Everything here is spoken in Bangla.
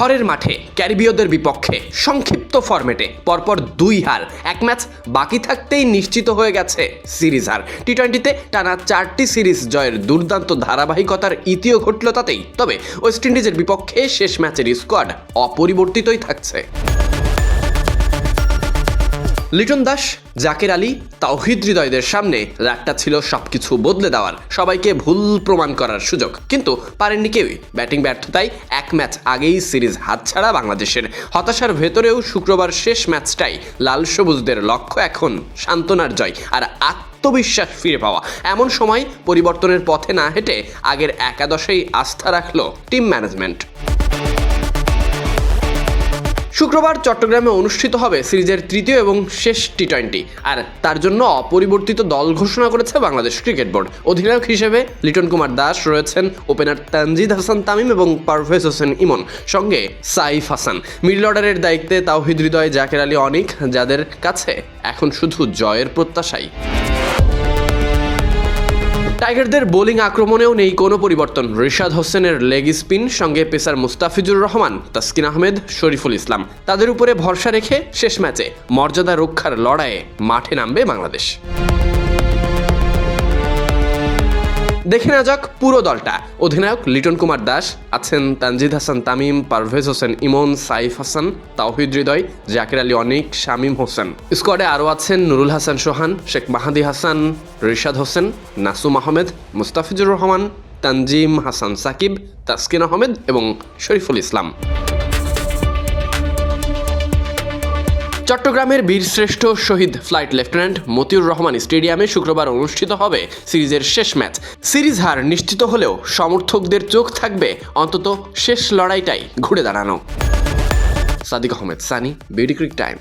ঘরের মাঠে, ক্যারিবীয়দের বিপক্ষে, সংক্ষিপ্ত ফরম্যাটে পরপর দুই হার, এক ম্যাচ বাকি থাকতেই নিশ্চিত হয়ে গেছে সিরিজ হার। টি টোয়েন্টিতে টানা চারটি সিরিজ জয়ের দুর্দান্ত ধারাবাহিকতার ইতিও ঘটল তাতেই। তবে ওয়েস্ট ইন্ডিজের বিপক্ষে শেষ ম্যাচের স্কোয়াড অপরিবর্তিতই থাকছে। লিটন দাস, জাকের আলী, তাওহিদ হৃদয়দের সামনে রাতটা ছিল সবকিছু বদলে দেওয়ার, সবাইকে ভুল প্রমাণ করার সুযোগ। কিন্তু পারেননি কেউই। ব্যাটিং ব্যর্থতায় এক ম্যাচ আগেই সিরিজ হাতছাড়া বাংলাদেশের। হতাশার ভেতরেও শুক্রবার শেষ ম্যাচটাই লাল সবুজদের লক্ষ্য এখন সান্ত্বনার জয় আর আত্মবিশ্বাস ফিরে পাওয়া। এমন সময় পরিবর্তনের পথে না হেঁটে আগের একাদশেই আস্থা রাখল টিম ম্যানেজমেন্ট। শুক্রবার চট্টগ্রামে অনুষ্ঠিত হবে সিরিজের তৃতীয় এবং শেষ টি টোয়েন্টি আর তার জন্য অপরিবর্তিত দল ঘোষণা করেছে বাংলাদেশ ক্রিকেট বোর্ড অধিনায়ক হিসেবে লিটন কুমার দাস রয়েছেন ওপেনার তানজিদ হাসান তামিম এবং পারভেজ হোসেন ইমন, সঙ্গে সাইফ হাসান। মিডল অর্ডারের দায়িত্বে তাওহিদ হৃদয় জাকের আলী অনিক, যাদের কাছে এখন শুধু জয়ের প্রত্যাশাই। টাইগারদের বোলিং আক্রমণেও নেই কোনো পরিবর্তন। রিশাদ হোসেনের লেগ স্পিন, সঙ্গে পেসার মুস্তাফিজুর রহমান, তাসকিন আহমেদ, শরীফুল ইসলাম। তাদের উপরে ভরসা রেখে শেষ ম্যাচে মর্যাদা রক্ষার লড়াইয়ে মাঠে নামবে বাংলাদেশ। দেখে নেওয়া যাক পুরো দলটা। অধিনায়ক লিটন কুমার দাস আছেন তানজিদ হাসান তামিম, পারভেজ হোসেন ইমন, সাইফ হাসান, তাওহিদ হৃদয়, জাকির আলী অনিক, শামীম হোসেন। স্কোয়াডে আরও আছেন নুরুল হাসান সোহান, শেখ মাহাদি হাসান, রিশাদ হোসেন, নাসুম আহমেদ, মুস্তাফিজুর রহমান, তানজিম হাসান সাকিব, তাসকিন আহমেদ এবং শরীফুল ইসলাম। চট্টগ্রামের বীরশ্রেষ্ঠ শহীদ ফ্লাইট লেফটেন্যান্ট মতিউর রহমান স্টেডিয়ামে শুক্রবার অনুষ্ঠিত হবে সিরিজের শেষ ম্যাচ। সিরিজ হার নিশ্চিত হলেও সমর্থকদের চোখ থাকবে অন্তত শেষ লড়াইটাই ঘুরে দাঁড়ানো। Sadique Ahmed, Sunny, beauty cric time.